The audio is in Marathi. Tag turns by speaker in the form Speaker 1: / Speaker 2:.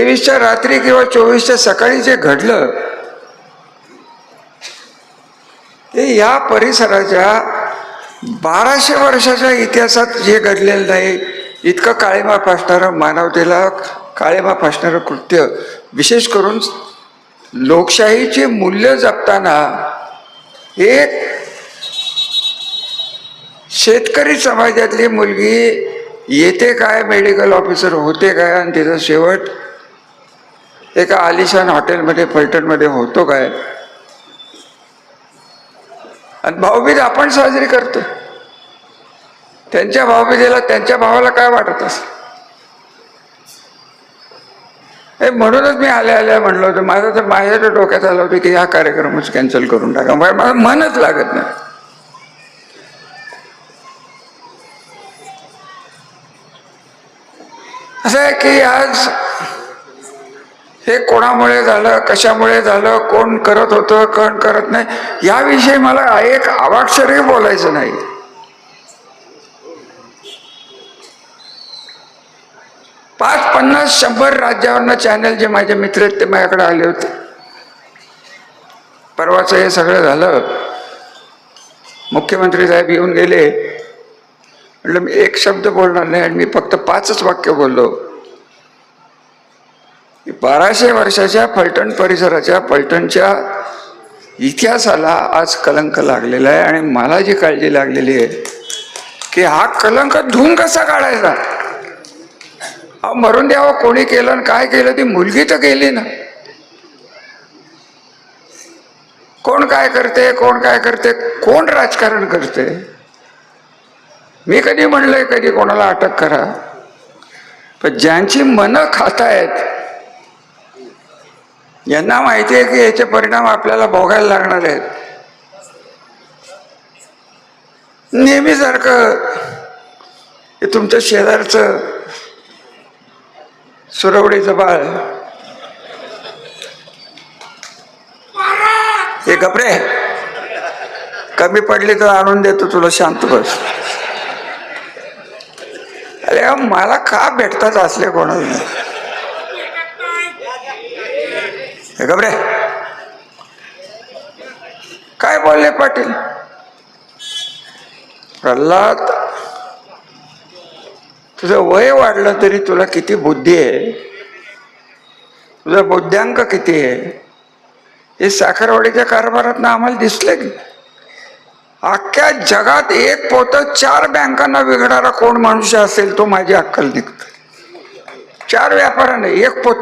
Speaker 1: तेवीसच्या रात्री किंवा चोवीसच्या सकाळी जे घडलं ते या परिसराच्या बाराशे वर्षाच्या इतिहासात जे घडलेलं नाही इतकं काळीमा फासणारं मानवतेला काळीमा फासणारं कृत्य विशेष करून लोकशाहीची मूल्य जपताना एक शेतकरी समाजातली मुलगी येते काय मेडिकल ऑफिसर होते काय आणि तिचा शेवट एका आलिशान हॉटेलमध्ये फलटणमध्ये होतो काय? आणि भाऊबीज आपण साजरी करतो त्यांच्या भाऊबीजेला त्यांच्या भावाला काय वाटत असं हे म्हणूनच मी आल्या आल्या म्हणलो होतं. माझं तर माझ्या तर डोक्यात आलं होतं की हा कार्यक्रमच कॅन्सल करून टाका. मला मला मनच लागत नाही. असं आहे की आज हे कोणामुळे झालं कशामुळे झालं कोण करत होतं कोण करत नाही याविषयी मला एक अवाक्षरही बोलायचं नाही. पाच पन्नास शंभर राज्यावरनं चॅनल जे माझे मित्र आहेत ते माझ्याकडे आले होते. परवाचं हे सगळं झालं. मुख्यमंत्री साहेब येऊन गेले. म्हटलं मी एक शब्द बोलणार नाही आणि मी फक्त पाचच वाक्य बोललो. बाराशे वर्षाच्या फलटण परिसराच्या फलटणच्या इतिहासाला आज कलंक लागलेला आहे आणि मला जी काळजी लागलेली आहे की हा कलंक धुवून कसा काढायचा? अहो मरून द्यावं कोणी केलं आणि काय केलं ती मुलगी तर गेली ना. कोण काय करते कोण काय करते कोण राजकारण करते? मी कधी म्हणलंय कधी कोणाला अटक करा. पण ज्यांची मनं खातायत यांना माहिती आहे की याचे परिणाम आपल्याला भोगायला लागणार आहेत. नेहमीसारखं हे तुमच्या शेजारचं सुरवडीचं बाळ. हे कपडे कमी पडली तर आणून देतो तुला शांत बस. अरे मला का भेटतात असले कोणाला? हे गबरे काय बोलले पाटील? प्रल्हाद तुझं वय वाढलं तरी तुला किती बुद्धी आहे? तुझा बुद्ध्यांक किती आहे? हे साखरवाडीच्या कारभारात आम्हाला दिसलं की अख्ख्या जगात एक पोत चार बँकांना विकणारा कोण मनुष्य असेल तो माझी अक्कल निघत. चार व्यापाऱ्यांना एक पोत.